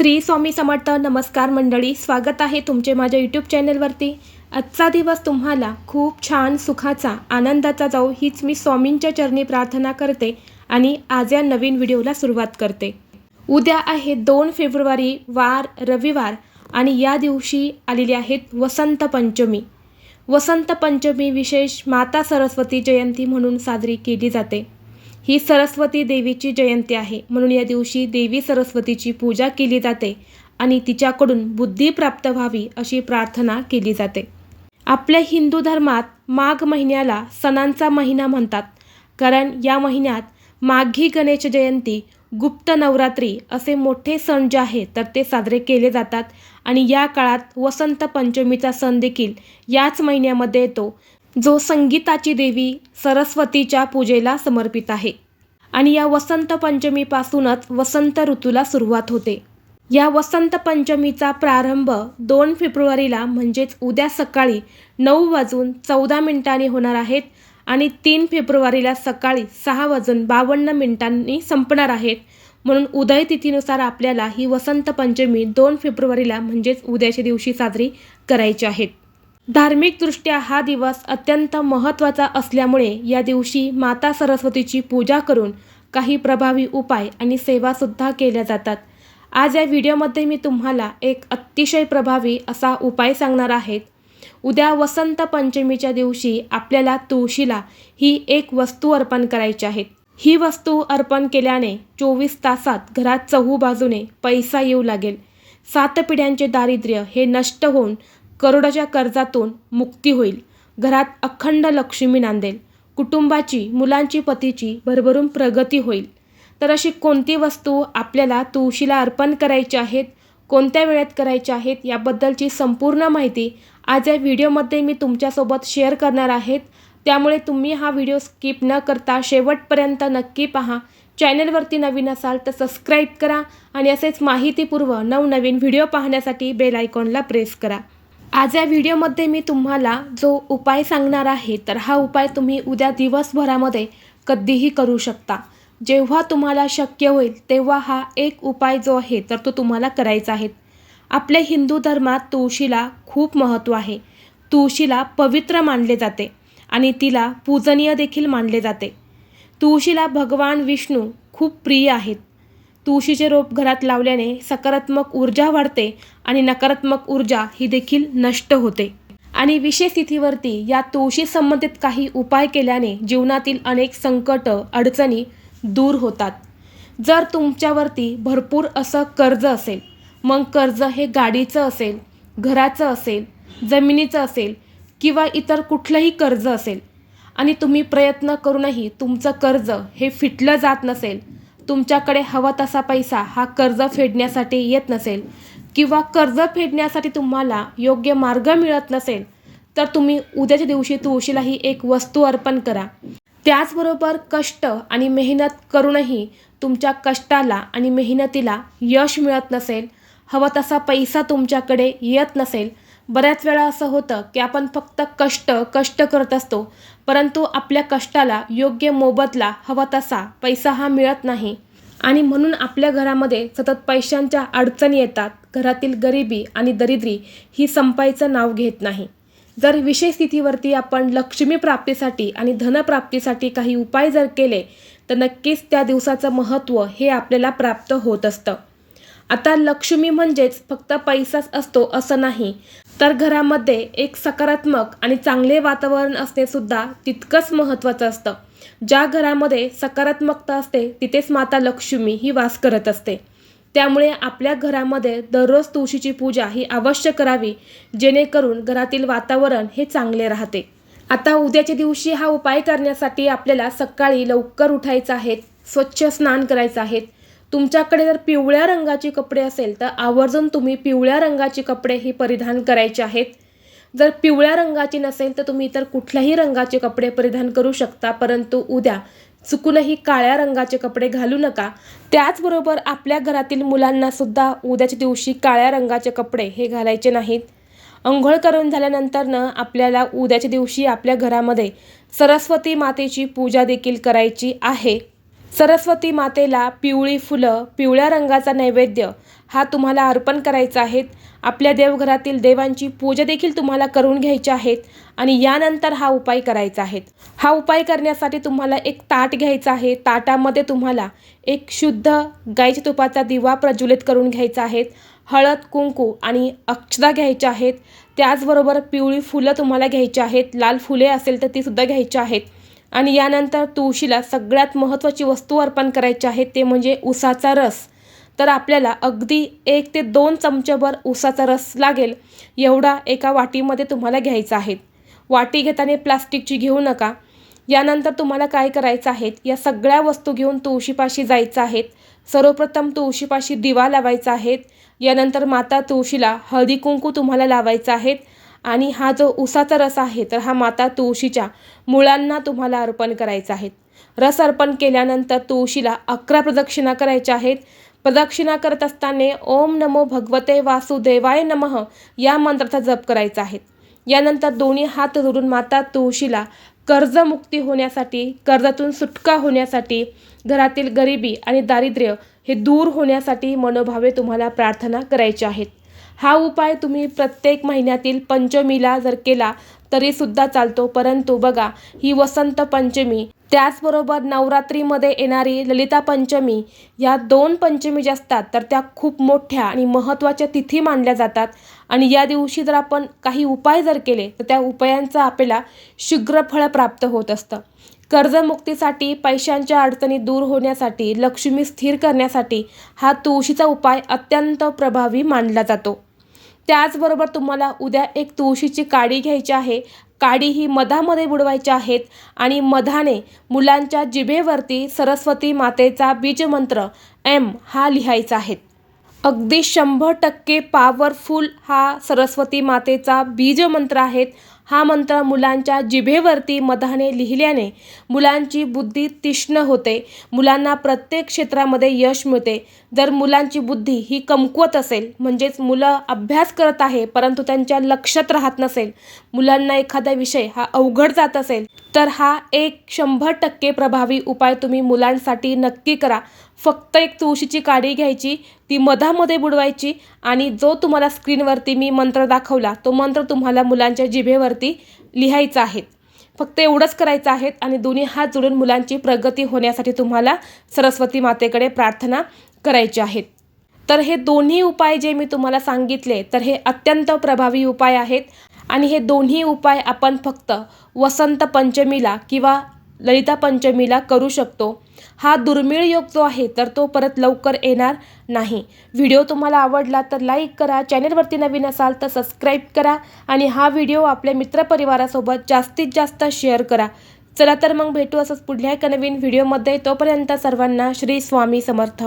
श्री स्वामी समर्थ नमस्कार मंडळी स्वागत आहे तुमचे माझ्या यूट्यूब चॅनलवरती. आजचा दिवस तुम्हाला खूप छान सुखाचा आनंदाचा जाऊ हीच मी स्वामींच्या चरणी प्रार्थना करते आणि आज या नवीन व्हिडिओला सुरुवात करते. उद्या आहे दोन फेब्रुवारी वार रविवार आणि या दिवशी आलेली आहेत वसंत पंचमी. वसंत पंचमी विशेष माता सरस्वती जयंती म्हणून साजरी केली जाते. ही सरस्वती देवीची जयंती आहे. म्हणून या दिवशी देवी सरस्वतीची पूजा केली जाते आणि तिच्याकडून बुद्धी प्राप्त व्हावी अशी प्रार्थना केली जाते. आपल्या हिंदू धर्मात माघ महिन्याला सणांचा महिना म्हणतात. कारण या महिन्यात माघी गणेश जयंती गुप्त नवरात्री असे मोठे सण जे आहेत तर ते साजरे केले जातात. आणि या काळात वसंत पंचमीचा सण देखील याच महिन्यामध्ये येतो. जो संगीताची देवी सरस्वतीच्या पूजेला समर्पित आहे. आणि या वसंत पंचमीपासूनच वसंत ऋतूला सुरुवात होते. या वसंत पंचमीचा प्रारंभ दोन फेब्रुवारीला म्हणजेच उद्या सकाळी नऊ वाजून चौदा मिनिटांनी होणार आहेत आणि तीन फेब्रुवारीला सकाळी सहा वाजून बावन्न मिनिटांनी संपणार आहेत. म्हणून उदय तिथीनुसार आपल्याला ही वसंत पंचमी दोन फेब्रुवारीला म्हणजेच उद्याच्या दिवशी साजरी करायची आहेत धार्मिकदृष्ट्या हा दिवस अत्यंत महत्त्वाचा असल्यामुळे या दिवशी माता सरस्वतीची पूजा करून काही प्रभावी उपाय आणि सेवासुद्धा केल्या जातात. आज या व्हिडिओमध्ये मी तुम्हाला एक अतिशय प्रभावी असा उपाय सांगणार आहेत उद्या वसंत पंचमीच्या दिवशी आपल्याला तुळशीला ही एक वस्तू अर्पण करायची आहे. ही वस्तू अर्पण केल्याने चोवीस तासात घरात चहू बाजूने पैसा येऊ लागेल. सात पिढ्यांचे दारिद्र्य हे नष्ट होऊन करोडाच्या कर्जातून मुक्ती होईल. घरात अखंड लक्ष्मी नांदेल. कुटुंबाची मुलांची पतीची भरभरून प्रगती होईल. तर अशी कोणती वस्तू आपल्याला तुळशीला अर्पण करायची आहेत कोणत्या वेळेत करायच्या आहेत याबद्दलची संपूर्ण माहिती आज या व्हिडिओमध्ये मी तुमच्यासोबत शेअर करणार आहेत. त्यामुळे तुम्ही हा व्हिडिओ स्किप न करता शेवटपर्यंत नक्की पहा. चॅनलवरती नवीन असाल तर सबस्क्राईब करा आणि असेच माहितीपूर्व नवनवीन व्हिडिओ पाहण्यासाठी बेल आयकॉनला प्रेस करा. आज या व्हिडिओमध्ये मी तुम्हाला जो उपाय सांगणार आहे तर हा उपाय तुम्ही उद्या दिवसभरामध्ये कधीही करू शकता. जेव्हा तुम्हाला शक्य होईल तेव्हा हा एक उपाय जो आहे तर तो तुम्हाला करायचा आहे. आपल्या हिंदू धर्मात तुळशीला खूप महत्त्व आहे. तुळशीला पवित्र मानले जाते आणि तिला पूजनीय देखील मानले जाते. तुळशीला भगवान विष्णू खूप प्रिय आहेत. तुळशीचे रोप घरात लावल्याने सकारात्मक ऊर्जा वाढते आणि नकारात्मक ऊर्जा ही देखील नष्ट होते. आणि विशेष स्थितीवरती या तुळशी संबंधित काही उपाय केल्याने जीवनातील अनेक संकट अडचणी दूर होतात. जर तुमच्यावरती भरपूर असं कर्ज असेल मग कर्ज हे गाडीचं असेल घराचं असेल जमिनीचं असेल किंवा इतर कुठलंही कर्ज असेल आणि तुम्ही प्रयत्न करूनही तुमचं कर्ज हे फिटलं जात नसेल तुमच्याकडे हवा तसा पैसा हा कर्ज फेडण्यासाठी येत नसेल किंवा कर्ज फेडण्यासाठी तुम्हाला योग्य मार्ग मिळत नसेल तर तुम्ही उद्याच्या दिवशी तुळशीला ही एक वस्तू अर्पण करा. त्याचबरोबर कष्ट आणि मेहनत करूनही तुमच्या कष्टाला आणि मेहनतीला यश मिळत नसेल हवा तसा पैसा तुमच्याकडे येत नसेल बऱ्याच वेळा असं होतं की आपण फक्त कष्ट कष्ट करत असतो परंतु आपल्या कष्टाला योग्य मोबदला हवा तसा पैसा हा मिळत नाही. आणि म्हणून आपल्या घरामध्ये सतत पैशांच्या अडचणी येतात. घरातील गरिबी आणि दरिद्री ही संपायचं नाव घेत नाही. जर विशेष स्थितीवरती आपण लक्ष्मी प्राप्तीसाठी आणि धनप्राप्तीसाठी काही उपाय जर केले तर नक्कीच त्या दिवसाचं महत्त्व हे आपल्याला प्राप्त होत असतं. आता लक्ष्मी म्हणजेच फक्त पैसाच असतो असं नाही. तर घरामध्ये एक सकारात्मक आणि चांगले वातावरण असणे सुद्धा तितकंच महत्त्वाचं असतं. ज्या घरामध्ये सकारात्मकता असते तिथेच माता लक्ष्मी ही वास करत असते. त्यामुळे आपल्या घरामध्ये दररोज तुळशीची पूजा ही अवश्य करावी जेणेकरून घरातील वातावरण हे चांगले राहते. आता उद्याच्या दिवशी हा उपाय करण्यासाठी आपल्याला सकाळी लवकर उठायचं आहे स्वच्छ स्नान करायचं आहे. तुमच्याकडे जर पिवळ्या रंगाचे कपडे असेल तर आवर्जून तुम्ही पिवळ्या रंगाचे कपडे ही परिधान करायचे आहेत. जर पिवळ्या रंगाची नसेल तर तुम्ही इतर कुठल्याही रंगाचे कपडे परिधान करू शकता. परंतु उद्या चुकूनही काळ्या रंगाचे कपडे घालू नका. त्याचबरोबर आपल्या घरातील मुलांना सुद्धा उद्याच्या दिवशी काळ्या रंगाचे कपडे हे घालायचे नाहीत. अंघोळ करून झाल्यानंतरनं आपल्याला उद्याच्या दिवशी आपल्या घरामध्ये सरस्वती मातेची पूजा देखील करायची आहे. सरस्वती मातेला पिवळी फुलं पिवळ्या रंगाचा नैवेद्य हा तुम्हाला अर्पण करायचा आहेत आपल्या देवघरातील देवांची पूजा देखील तुम्हाला करून घ्यायची आहेत आणि यानंतर हा उपाय करायचा आहे. हा उपाय करण्यासाठी तुम्हाला एक ताट घ्यायचा आहे. ताटामध्ये तुम्हाला एक शुद्ध गाईच्या तुपाचा दिवा प्रज्वलित करून घ्यायचा आहे. हळद कुंकू आणि अक्षदा घ्यायच्या आहेत. त्याचबरोबर पिवळी फुलं तुम्हाला घ्यायची आहेत. लाल फुले असेल तर तीसुद्धा घ्यायची आहेत. आणि यानंतर तुळशीला सगळ्यात महत्त्वाची वस्तू अर्पण करायची आहे ते म्हणजे उसाचा रस. तर आपल्याला अगदी एक ते दोन चमचेभर उसाचा रस लागेल एवढा एका वाटीमध्ये तुम्हाला घ्यायचा आहे. वाटी घेताना प्लास्टिकची घेऊ नका. यानंतर तुम्हाला काय करायचं आहे या सगळ्या वस्तू घेऊन तुळशीपाशी जायचं आहे. सर्वप्रथम तुळशीपाशी दिवा लावायचा आहे. यानंतर माता तुळशीला हळदी कुंकू तुम्हाला लावायचं आहेत आणि हा जो उसाचा रस आहे तर हा माता तुळशीच्या मुळांना तुम्हाला अर्पण करायचा आहे. रस अर्पण केल्यानंतर तुळशीला अकरा प्रदक्षिणा करायच्या आहेत. प्रदक्षिणा करत असताना ओम नमो भगवते वासुदेवाय नमः या मंत्राचा जप करायचा आहे. यानंतर दोन्ही हात जोडून माता तुळशीला कर्जमुक्ती होण्यासाठी कर्जातून सुटका होण्यासाठी घरातील गरिबी आणि दारिद्र्य हे दूर होण्यासाठी मनोभावे तुम्हाला प्रार्थना करायची आहेत. हा उपाय तुम्ही प्रत्येक महिन्यातील पंचमीला जर केला तरीसुद्धा चालतो. परंतु बघा ही वसंत पंचमी त्याचबरोबर नवरात्रीमध्ये येणारी ललिता पंचमी या दोन पंचमी ज्या असतात तर त्या खूप मोठ्या आणि महत्त्वाच्या तिथी मानल्या जातात. आणि या दिवशी जर आपण काही उपाय जर केले तर त्या उपायांचा आपल्याला शीघ्र फळ प्राप्त होत असतं. कर्जमुक्तीसाठी पैशांच्या अडचणी दूर होण्यासाठी लक्ष्मी स्थिर करण्यासाठी हा तुळशीचा उपाय अत्यंत प्रभावी मानला जातो. त्याचबरोबर तुम्हाला उद्या एक तुळशीची काडी घ्यायची आहे. काडी ही मधामध्ये बुडवायची आहेत आणि मधाने मुलांच्या जिभेवरती सरस्वती मातेचा बीजमंत्र एम हा लिहायचा आहे. अगदी शंभर टक्के पॉवरफुल हा सरस्वती मातेचा बीजमंत्र आहेत. हा मंत्र मुलांच्या जिभेवरती मधाने लिहिल्याने मुलांची बुद्धी तीक्ष्ण होते. मुलांना प्रत्येक क्षेत्रामध्ये यश मिळते. जर मुलांची बुद्धी ही कमकुवत असेल म्हणजेच मुलं अभ्यास करत आहे परंतु त्यांच्या लक्षात राहत नसेल मुलांना एखादा विषय हा अवघड जात असेल तर हा एक शंभर टक्के प्रभावी उपाय तुम्ही मुलांसाठी नक्की करा. फक्त एक तुळशीची काडी घ्यायची ती मधामध्ये बुडवायची आणि जो तुम्हाला स्क्रीनवरती मी मंत्र दाखवला तो मंत्र तुम्हाला मुलांच्या जिभेवरती लिहायचा आहे. फक्त एवढंच करायचं आहे आणि दोन्ही हात जोडून मुलांची प्रगती होण्यासाठी तुम्हाला सरस्वती मातेकडे प्रार्थना करायची आहेत तर हे दोन्ही उपाय जे मी तुम्हाला सांगितले तर हे अत्यंत प्रभावी उपाय आहेत आणि हे दोन्ही उपाय आपण फक्त वसंत पंचमीला किंवा ललिता पंचमीला करू शकतो. हा दुर्मिळ योग जो आहे तर तो परत लवकर येणार नाही. व्हिडिओ तुम्हाला आवडला तर लाईक करा चॅनलवरती नवीन असाल तर सबस्क्राईब करा आणि हा व्हिडिओ आपल्या मित्रपरिवारासोबत जास्तीत जास्त शेअर करा. चला तर मग भेटू असंच पुढल्या एका नवीन व्हिडिओमध्ये. तोपर्यंत सर्वांना श्री स्वामी समर्थ.